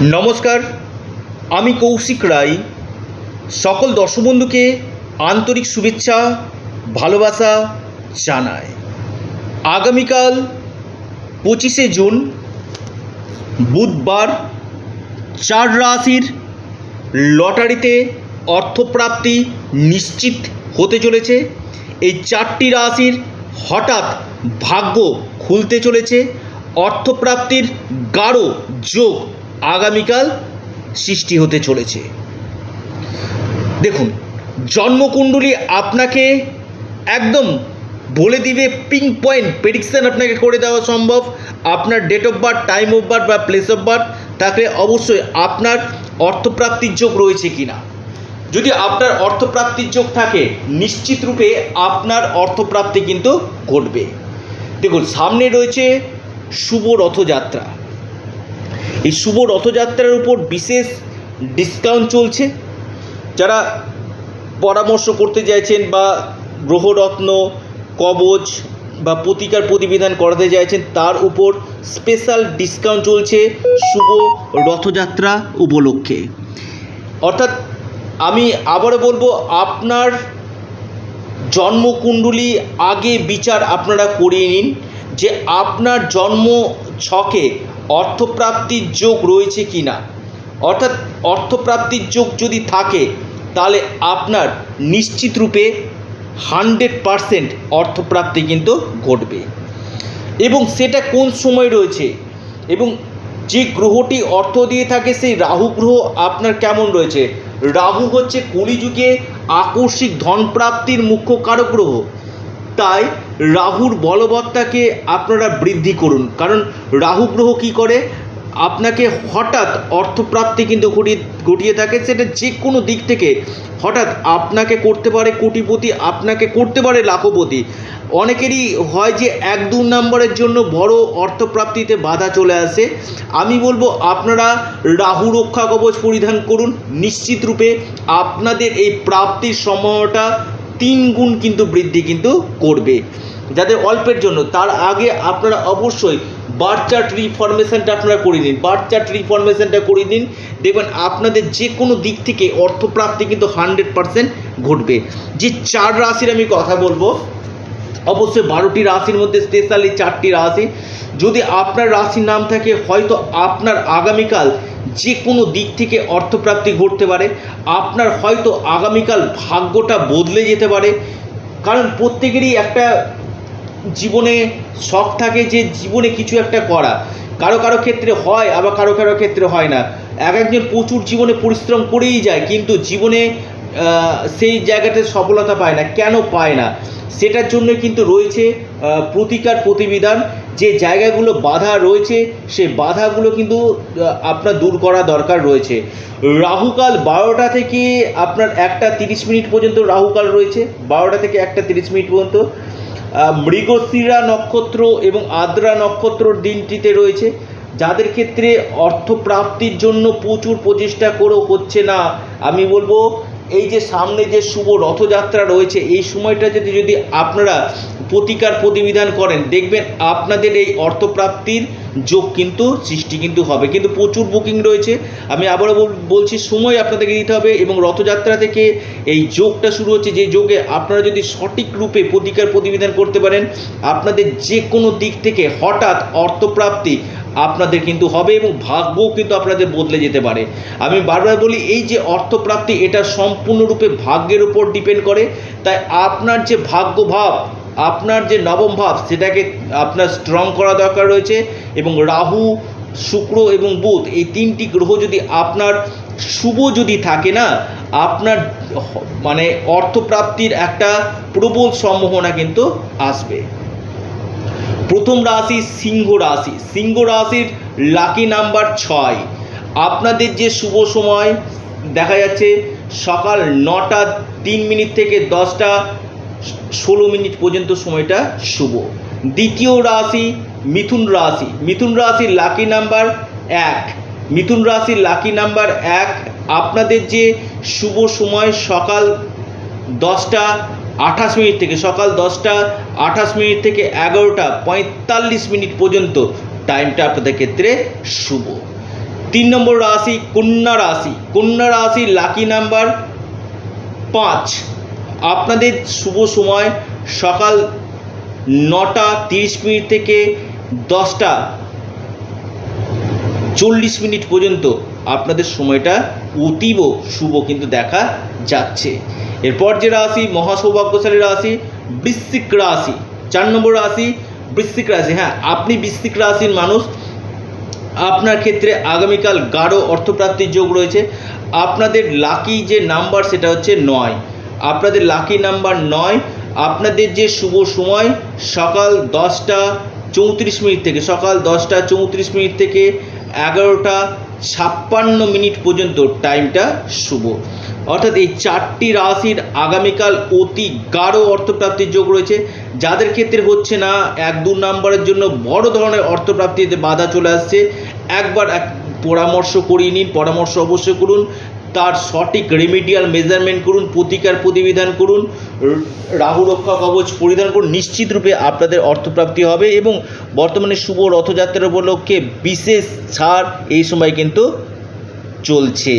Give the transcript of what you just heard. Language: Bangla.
নমস্কার, আমি কৌশিক রায়। সকল দর্শক বন্ধুকে আন্তরিক শুভেচ্ছা, ভালোবাসা জানায় আগামীকাল পঁচিশে জুন, বুধবার, চার রাশির লটারিতে অর্থপ্রাপ্তি নিশ্চিত হতে চলেছে। এই চারটি রাশির হঠাৎ ভাগ্য খুলতে চলেছে। অর্থপ্রাপ্তির গাঢ় যোগ আগামীকাল সৃষ্টি হতে চলেছে। দেখুন, জন্মকুণ্ডলী আপনাকে একদম বলে দিবে পিঙ্ক পয়েন্ট প্রেডিকশান আপনাকে করে দেওয়া সম্ভব। আপনার date of birth time of birth বা প্লেস অফ বার্থ তাকে অবশ্যই আপনার অর্থপ্রাপ্তির যোগ রয়েছে কিনা। যদি আপনার অর্থপ্রাপ্তির যোগ থাকে, নিশ্চিত রূপে আপনার অর্থপ্রাপ্তি কিন্তু ঘটবে। দেখুন, সামনে রয়েছে শুভ রথযাত্রা। এই শুভ রথযাত্রার উপর বিশেষ ডিসকাউন্ট চলছে। যারা পরামর্শ করতে চাইছেন বা গ্রহরত্ন, কবচ বা প্রতিকার প্রতিবিধান করাতে চাইছেন, তার উপর স্পেশাল ডিসকাউন্ট চলছে শুভ রথযাত্রা উপলক্ষে। অর্থাৎ আমি আবারও বলব, আপনার জন্মকুণ্ডলী আগে বিচার আপনারা করিয়ে নিন যে আপনার জন্ম ছকে অর্থপ্রাপ্তির যোগ রয়েছে কি না? অর্থাৎ অর্থপ্রাপ্তির যোগ যদি থাকে, তাহলে আপনার নিশ্চিত রূপে হান্ড্রেড পারসেন্ট অর্থপ্রাপ্তি কিন্তু ঘটবে। এবং সেটা কোন সময় রয়েছে? এবং যে গ্রহটি অর্থ দিয়ে থাকে, সেই রাহু গ্রহ আপনার কেমন রয়েছে? রাহু হচ্ছে কলিযুগে আকস্মিক ধন প্রাপ্তির মুখ্য কারক গ্রহ। তাই রাহুর বলবত্তাকে আপনারা বৃদ্ধি করুন। কারণ রাহু গ্রহ কী করে? আপনাকে হঠাৎ অর্থপ্রাপ্তি কিন্তু ঘটিয়ে ঘটিয়ে থাকে, সেটা যে কোনো দিক থেকে। হঠাৎ আপনাকে করতে পারে কোটিপতি, আপনাকে করতে পারে লাখপতি। অনেকেরই হয় যে এক দু নম্বরের জন্য বড় অর্থপ্রাপ্তিতে বাধা চলে আসে। আমি বলব, আপনারা রাহু রক্ষা কবচ পরিধান করুন। নিশ্চিত রূপে আপনাদের এই প্রাপ্তির সময়টা তিন গুণ কিন্তু বৃদ্ধি কিন্তু করবে। যাদের অল্পের জন্য, তার আগে আপনারা অবশ্যই বার চার্ট রিফরমেশনটা আপনারা করে নিন। বার চার্ট রিফরমেশনটা করে নিন। দেখবেন আপনাদের যে কোনো দিক থেকে অর্থপ্রাপ্তি কিন্তু হান্ড্রেড পারসেন্ট ঘটবে। যে চার রাশির আমি কথা বলব অবশ্যই বারোটি রাশির মধ্যে স্পেশালি চারটি রাশি। যদি আপনার রাশির নাম থাকে, হয়তো আপনার আগামীকাল যে কোনো দিক থেকে অর্থপ্রাপ্তি ঘটতে পারে। আপনার হয়তো আগামীকাল ভাগ্যটা বদলে যেতে পারে। কারণ প্রত্যেকেরই একটা জীবনে শখ থাকে যে জীবনে কিছু একটা করা। কারও কারও ক্ষেত্রে হয়, আবার কারও কারও ক্ষেত্রে হয় না। এক একজন প্রচুর জীবনে পরিশ্রম করেই যায়, কিন্তু জীবনে সেই জায়গাতে সফলতা পায় না। কেন পায় না? সেটার জন্য কিন্তু রয়েছে প্রতিকার প্রতিবিধান। যে জায়গাগুলো বাধা রয়েছে সে বাধাগুলো কিন্তু আপনার দূর করা দরকার রয়েছে। রাহুকাল বারোটা থেকে আপনার একটা তিরিশ মিনিট পর্যন্ত রাহুকাল রয়েছে। বারোটা থেকে একটা তিরিশ মিনিট পর্যন্ত। মৃগশিরা নক্ষত্র এবং আদ্রা নক্ষত্রর দিনটিতে রয়েছে। যাদের ক্ষেত্রে অর্থপ্রাপ্তির জন্য প্রচুর প্রচেষ্টা করেও হচ্ছে না। আমি বলব এই যে সামনে যে শুভ রথযাত্রা রয়েছে এই সময়টা যদি যদি আপনারা প্রতিকার প্রতিবিধান করেন। দেখবেন আপনাদের এই অর্থপ্রাপ্তির যোগ কিন্তু, সৃষ্টি কিন্তু হবে। কিন্তু প্রচুর বুকিং রয়েছে। আমি আবারও বলছি, সময় আপনাদেরকে দিতে হবে এবং রথযাত্রা থেকে এই যোগটা শুরু হচ্ছে। যে যোগে আপনারা যদি সঠিক রূপে প্রতিকার প্রতিবিধান করতে পারেন, আপনাদের যে কোনো দিক থেকে হঠাৎ অর্থপ্রাপ্তি আপনাদের কিন্তু হবে এবং ভাগ্যও কিন্তু আপনাদের বদলে যেতে পারে। আমি বারবার বলি, এই যে অর্থপ্রাপ্তি, এটা সম্পূর্ণরূপে ভাগ্যের উপর ডিপেন্ড করে। তাই আপনার যে ভাগ্য ভাব আপনার যে নবম ভাব, সেটাকে আপনার স্ট্রং করা দরকার রয়েছে এবং রাহু, শুক্র এবং বুধ, এই তিনটি গ্রহ যদি আপনার শুভ যদি থাকে না, আপনার মানে অর্থপ্রাপ্তির একটা প্রবল সম্ভাবনা কিন্তু আসবে। প্রথম রাশি সিংহ রাশি। সিংহ রাশির লাকি নাম্বার ছয়। আপনাদের যে শুভ সময়, দেখা যাচ্ছে সকাল নটা তিন মিনিট থেকে দশটা ষোলো মিনিট পর্যন্ত সময়টা শুভ। দ্বিতীয় রাশি মিথুন রাশি। মিথুন রাশির লাকি নাম্বার এক। মিথুন রাশির লাকি নাম্বার এক। আপনাদের যে শুভ সময় সকাল দশটা আঠাশ মিনিট থেকে, সকাল দশটা আঠাশ মিনিট থেকে এগারোটা পঁয়তাল্লিশ মিনিট পর্যন্ত টাইমটা আপনাদের ক্ষেত্রে শুভ। তিন নম্বর রাশি কন্যা রাশি। কন্যা রাশি লাকি নাম্বার পাঁচ। আপনাদের শুভ সময়। সকাল নটা তিরিশ মিনিট থেকে দশটা চল্লিশ মিনিট পর্যন্ত আপনাদের সময়টা অতীব শুভ কিন্তু দেখা যাচ্ছে। এরপর যে রাশি, মহাসৌভাগ্যশালী রাশি, বৃশ্চিক রাশি, চার নম্বর রাশি, বৃশ্চিক রাশি। হ্যাঁ আপনি বৃশ্চিক রাশির মানুষ। আপনার ক্ষেত্রে আগামীকাল গাঢ় অর্থপ্রাপ্তির যোগ রয়েছে। আপনাদের লাকি যে নাম্বার সেটা হচ্ছে নয়। আপনাদের লাকি নাম্বার নয়। আপনাদের যে শুভ সময়, সকাল দশটা চৌত্রিশ মিনিট থেকে, সকাল দশটা চৌত্রিশ মিনিট থেকে এগারোটা ছাপ্পান্ন মিনিট পর্যন্ত টাইমটা শুভ। অর্থাৎ এই চারটি রাশির আগামীকাল অতি গাঢ় অর্থপ্রাপ্তির যোগ রয়েছে। যাদের ক্ষেত্রে হচ্ছে না, এক দু নম্বরের জন্য বড় ধরনের অর্থপ্রাপ্তিতে বাধা চলে আসছে। একবার এক পরামর্শ করিয়ে নিন, পরামর্শ অবশ্যই করুন। তার সঠিক রেমিডিয়াল মেজারমেন্ট করুন, প্রতিকার প্রতিবিধান করুন রাহু রক্ষা কবচ পরিধান করুন, নিশ্চিত রূপে আপনাদের অর্থপ্রাপ্তি হবে এবং বর্তমানে শুভ রথযাত্রার উপলক্ষে বিশেষ ছাড় এই সময় কিন্তু চলছে।